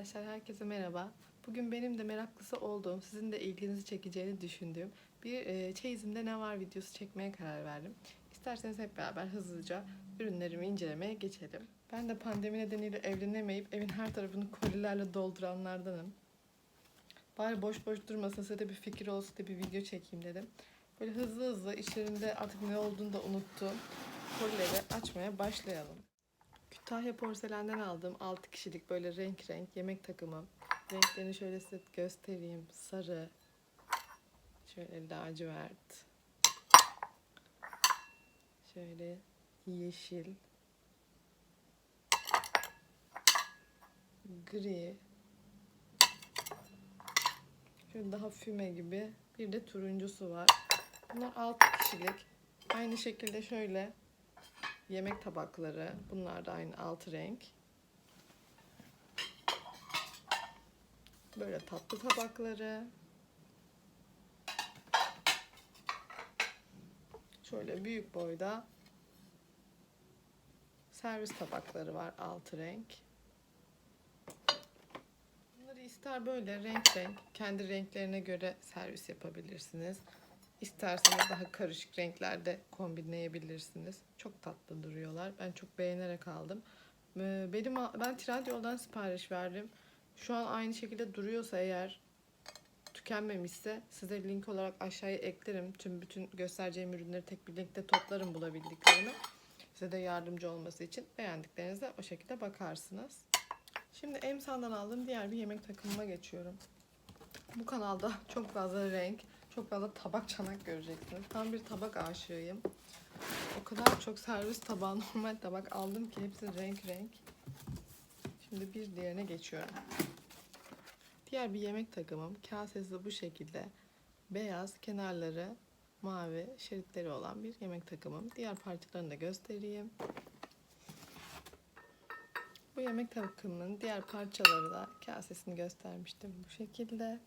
Arkadaşlar herkese merhaba. Bugün benim de meraklısı olduğum, sizin de ilginizi çekeceğini düşündüğüm bir e, çeyizimde ne var videosu çekmeye karar verdim. İsterseniz hep beraber hızlıca ürünlerimi incelemeye geçelim. Ben de pandemi nedeniyle evlenemeyip evin her tarafını kolilerle dolduranlardanım. Bari boş boş durmasın size de bir fikir olsun diye bir video çekeyim dedim. Böyle hızlı hızlı içlerinde artık ne olduğunu da unuttuğum kolileri açmaya başlayalım. Kütahya porselenden aldığım 6 kişilik böyle renk renk yemek takımı. Renklerini şöyle size göstereyim. Sarı, şöyle lacivert, şöyle yeşil, gri, şöyle daha füme gibi bir de turuncusu var. Bunlar 6 kişilik. Aynı şekilde şöyle yemek tabakları. Bunlar da aynı altı renk. Böyle tatlı tabakları. Şöyle büyük boyda servis tabakları var altı renk. Bunları ister böyle renk renk kendi renklerine göre servis yapabilirsiniz. İsterseniz daha karışık renklerde kombinleyebilirsiniz. Çok tatlı duruyorlar. Ben çok beğenerek aldım. Ee, Benim ben Trendyol'dan sipariş verdim. Şu an aynı şekilde duruyorsa eğer tükenmemişse size link olarak aşağıya eklerim. Tüm bütün göstereceğim ürünleri tek bir linkte toplarım bulabildiklerimi. Size de yardımcı olması için beğendiklerinize o şekilde bakarsınız. Şimdi Emsan'dan aldığım diğer bir yemek takımıma geçiyorum. Bu kanalda çok fazla renk, çok fazla tabak çanak göreceksiniz. Tam bir tabak aşığıyım. O kadar çok servis tabağı, normal tabak aldım ki hepsi renk renk. Şimdi bir diğerine geçiyorum. Diğer bir yemek takımım. Kasesi bu şekilde. Beyaz, kenarları mavi şeritleri olan bir yemek takımım. Diğer parçalarını da göstereyim. Bu yemek takımının diğer parçaları da kasesini göstermiştim. Bu şekilde.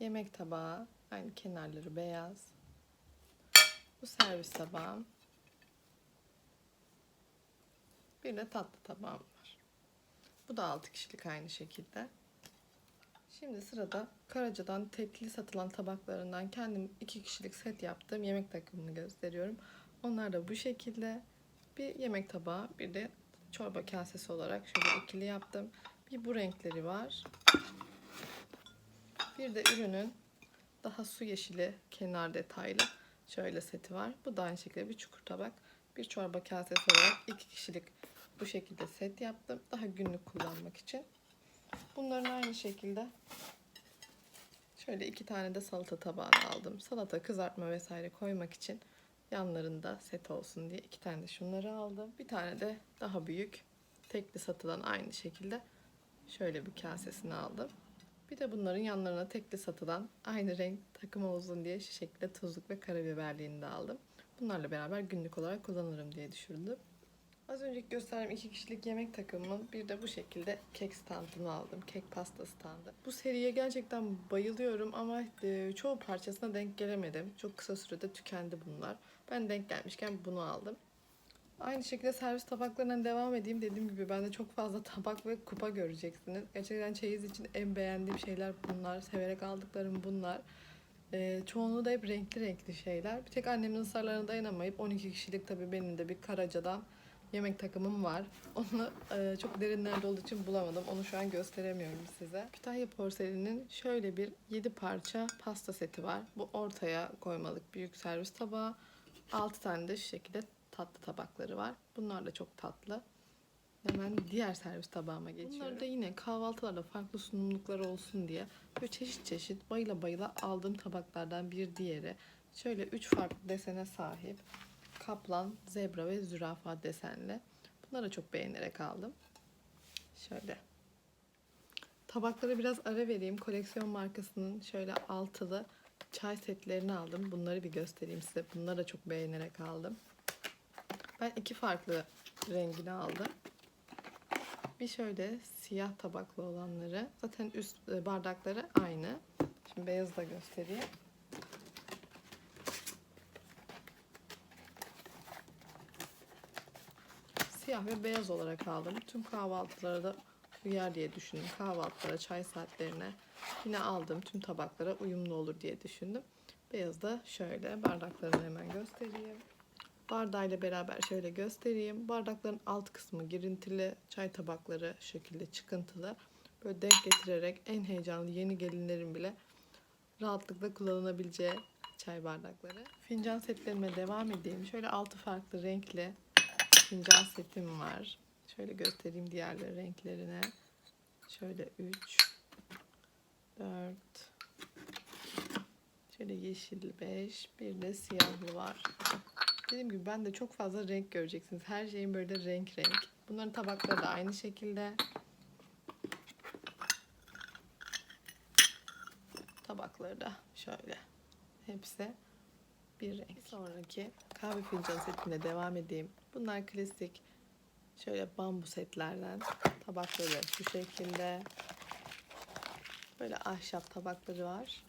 Yemek tabağı. Aynı kenarları beyaz. Bu servis tabağım. Bir de tatlı tabağım var. Bu da 6 kişilik aynı şekilde. Şimdi sırada Karaca'dan tekli satılan tabaklarından kendim 2 kişilik set yaptığım yemek takımını gösteriyorum. Onlar da bu şekilde. Bir yemek tabağı, bir de çorba kasesi olarak şöyle ikili yaptım. Bir bu renkleri var. Bir de ürünün daha su yeşili kenar detaylı şöyle seti var. Bu da aynı şekilde bir çukur tabak. Bir çorba kasesi olarak iki kişilik bu şekilde set yaptım. Daha günlük kullanmak için. Bunların aynı şekilde şöyle iki tane de salata tabağını aldım. Salata, kızartma vesaire koymak için yanlarında set olsun diye iki tane de şunları aldım. Bir tane de daha büyük tekli satılan aynı şekilde şöyle bir kasesini aldım. Bir de bunların yanlarına tekli satılan aynı renk takım olsun diye şu şekilde tuzluk ve karabiberliğini de aldım. Bunlarla beraber günlük olarak kullanırım diye düşündüm. Az önceki gösterdiğim iki kişilik yemek takımımın bir de bu şekilde kek standını aldım. Kek pasta standı. Bu seriye gerçekten bayılıyorum ama e, çoğu parçasına denk gelemedim. Çok kısa sürede tükendi bunlar. Ben denk gelmişken bunu aldım. Aynı şekilde servis tabaklarından devam edeyim. Dediğim gibi bende çok fazla tabak ve kupa göreceksiniz. Gerçekten çeyiz için en beğendiğim şeyler bunlar. Severek aldıklarım bunlar. Ee, çoğunluğu da hep renkli renkli şeyler. Bir tek annemin ısrarlarına dayanamayıp 12 kişilik tabii benim de bir Karaca'dan yemek takımım var. Onu e, çok derinlerde olduğu için bulamadım. Onu şu an gösteremiyorum size. Kütahya porselinin şöyle bir 7 parça pasta seti var. Bu ortaya koymalık büyük servis tabağı. 6 tane de şu şekilde tatlı tabakları var. Bunlar da çok tatlı. Hemen diğer servis tabağıma geçiyorum. Bunları da yine kahvaltılarda farklı sunumluklar olsun diye böyle çeşit çeşit bayıla bayıla aldığım tabaklardan bir diğeri. Şöyle üç farklı desene sahip. Kaplan, zebra ve zürafa desenli. Bunları çok beğenerek aldım. Şöyle. Tabaklara biraz ara vereyim. Koleksiyon markasının şöyle altılı çay setlerini aldım. Bunları bir göstereyim size. Bunları da çok beğenerek aldım. Ben iki farklı rengini aldım. Bir şöyle siyah tabaklı olanları. Zaten üst e, bardakları aynı. Şimdi beyazı da göstereyim. Siyah ve beyaz olarak aldım. Tüm kahvaltılara da uyar diye düşündüm. Kahvaltılara, çay saatlerine yine aldığım tüm tabaklara uyumlu olur diye düşündüm. Beyaz da şöyle bardaklarını hemen göstereyim. Bardağıyla beraber şöyle göstereyim. Bardakların alt kısmı girintili, çay tabakları şekilde çıkıntılı. Böyle denk getirerek en heyecanlı yeni gelinlerin bile rahatlıkla kullanılabileceği çay bardakları. Fincan setlerime devam edeyim. Şöyle altı farklı renkli fincan setim var. Şöyle göstereyim diğer renklerine. Şöyle 3 4 Şöyle yeşil 5 bir de siyahlı var. Dediğim gibi ben de çok fazla renk göreceksiniz. Her şeyin böyle renk renk. Bunların tabakları da aynı şekilde. Tabakları da şöyle. Hepsi bir renk. Bir sonraki kahve fincan setine devam edeyim. Bunlar klasik şöyle bambu setlerden. Tabakları şu şekilde. Böyle ahşap tabakları var.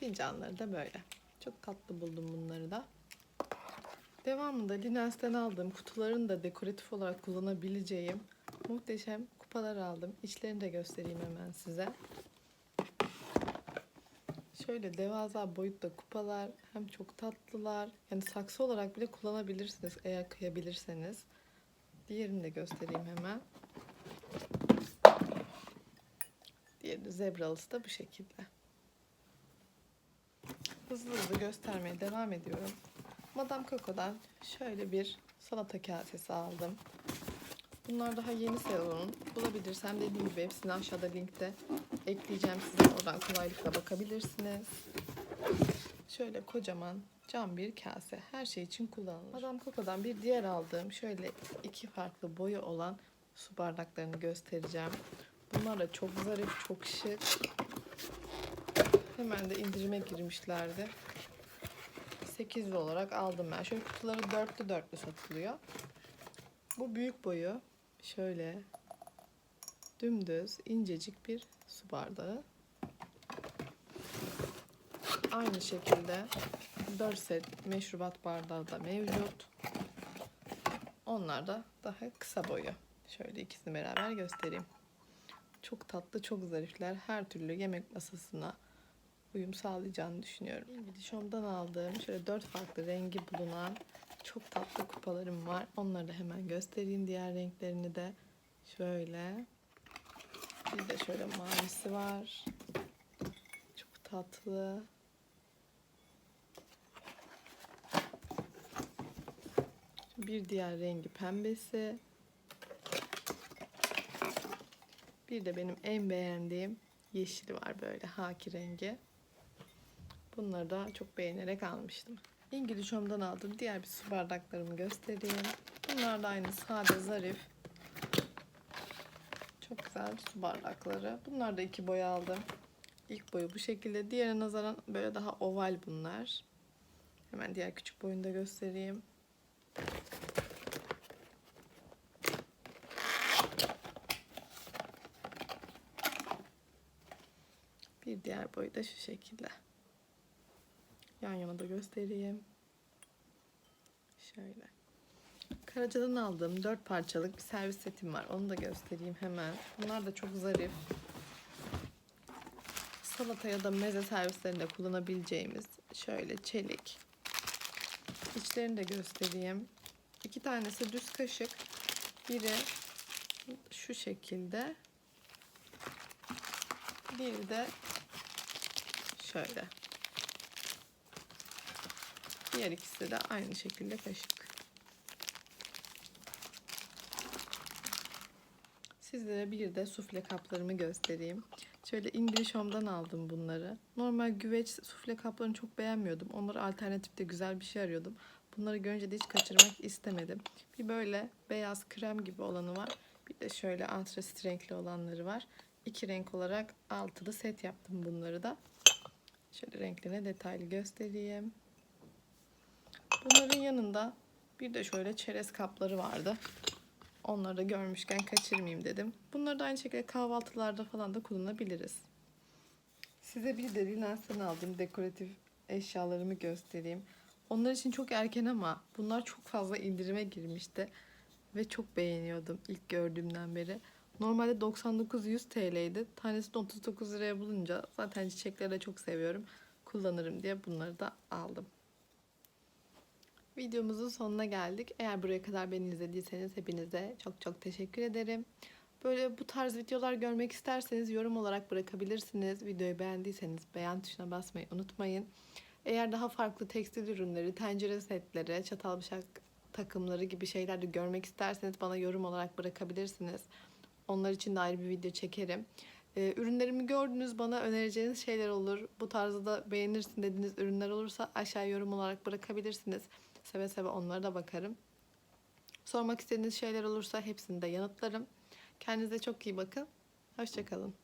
Fincanları da böyle. Çok tatlı buldum bunları da. Devamında Linens'ten aldığım kutuların da dekoratif olarak kullanabileceğim muhteşem kupalar aldım. İçlerini de göstereyim hemen size. Şöyle devasa boyutta kupalar hem çok tatlılar. Yani saksı olarak bile kullanabilirsiniz eğer kıyabilirseniz. Diğerini de göstereyim hemen. Diğeri zebralısı da bu şekilde. Hızlı hızlı göstermeye devam ediyorum. Madame Coco'dan şöyle bir salata kasesi aldım. Bunlar daha yeni sezonun. Bulabilirsem dediğim gibi hepsini aşağıda linkte ekleyeceğim size. Oradan kolaylıkla bakabilirsiniz. Şöyle kocaman cam bir kase. Her şey için kullanılır. Madame Coco'dan bir diğer aldığım şöyle iki farklı boyu olan su bardaklarını göstereceğim. Bunlar da çok zarif, çok şık. Hemen de indirime girmişlerdi. 8 olarak aldım ben. Şöyle kutuları dörtlü dörtlü satılıyor. Bu büyük boyu şöyle dümdüz incecik bir su bardağı. Aynı şekilde 4 set meşrubat bardağı da mevcut. Onlar da daha kısa boyu. Şöyle ikisini beraber göstereyim. Çok tatlı, çok zarifler. Her türlü yemek masasına uyum sağlayacağını düşünüyorum. Home'dan aldığım şöyle dört farklı rengi bulunan çok tatlı kupalarım var. Onları da hemen göstereyim diğer renklerini de. Şöyle. Bir de şöyle mavisi var. Çok tatlı. Bir diğer rengi pembesi. Bir de benim en beğendiğim yeşili var böyle haki rengi. Bunları da çok beğenerek almıştım. İngiliz Home'dan aldığım diğer bir su bardaklarımı göstereyim. Bunlar da aynı sade zarif. Çok güzel su bardakları. Bunlar da iki boy aldım. İlk boyu bu şekilde. Diğerine nazaran böyle daha oval bunlar. Hemen diğer küçük boyunu da göstereyim. Bir diğer boyu da şu şekilde. Yan yana da göstereyim. Şöyle. Karaca'dan aldığım 4 parçalık bir servis setim var. Onu da göstereyim hemen. Bunlar da çok zarif. Salata ya da meze servislerinde kullanabileceğimiz şöyle çelik. İçlerini de göstereyim. İki tanesi düz kaşık. Biri şu şekilde. Bir de şöyle. Diğer ikisi de aynı şekilde kaşık. Sizlere bir de sufle kaplarımı göstereyim. Şöyle English Home'dan aldım bunları. Normal güveç sufle kaplarını çok beğenmiyordum. Onlara alternatifte güzel bir şey arıyordum. Bunları görünce de hiç kaçırmak istemedim. Bir böyle beyaz krem gibi olanı var. Bir de şöyle antrasit renkli olanları var. İki renk olarak altılı set yaptım bunları da. Şöyle renklerine detaylı göstereyim. Bunların yanında bir de şöyle çerez kapları vardı. Onları da görmüşken kaçırmayayım dedim. Bunları da aynı şekilde kahvaltılarda falan da kullanabiliriz. Size bir de Linens'ten aldığım dekoratif eşyalarımı göstereyim. Onlar için çok erken ama bunlar çok fazla indirime girmişti. ve çok beğeniyordum ilk gördüğümden beri. Normalde 99-100 TL'ydi. Tanesini 39 liraya bulunca zaten çiçekleri de çok seviyorum. Kullanırım diye bunları da aldım. Videomuzun sonuna geldik. Eğer buraya kadar beni izlediyseniz hepinize çok çok teşekkür ederim. Böyle bu tarz videolar görmek isterseniz yorum olarak bırakabilirsiniz. Videoyu beğendiyseniz beğen tuşuna basmayı unutmayın. Eğer daha farklı tekstil ürünleri, tencere setleri, çatal bıçak takımları gibi şeyler de görmek isterseniz bana yorum olarak bırakabilirsiniz. Onlar için de ayrı bir video çekerim. Ee, ürünlerimi gördünüz bana önereceğiniz şeyler olur. Bu tarzda da beğenirsin dediğiniz ürünler olursa aşağı yorum olarak bırakabilirsiniz. Seve seve onlara da bakarım. Sormak istediğiniz şeyler olursa hepsini de yanıtlarım. Kendinize çok iyi bakın. Hoşçakalın.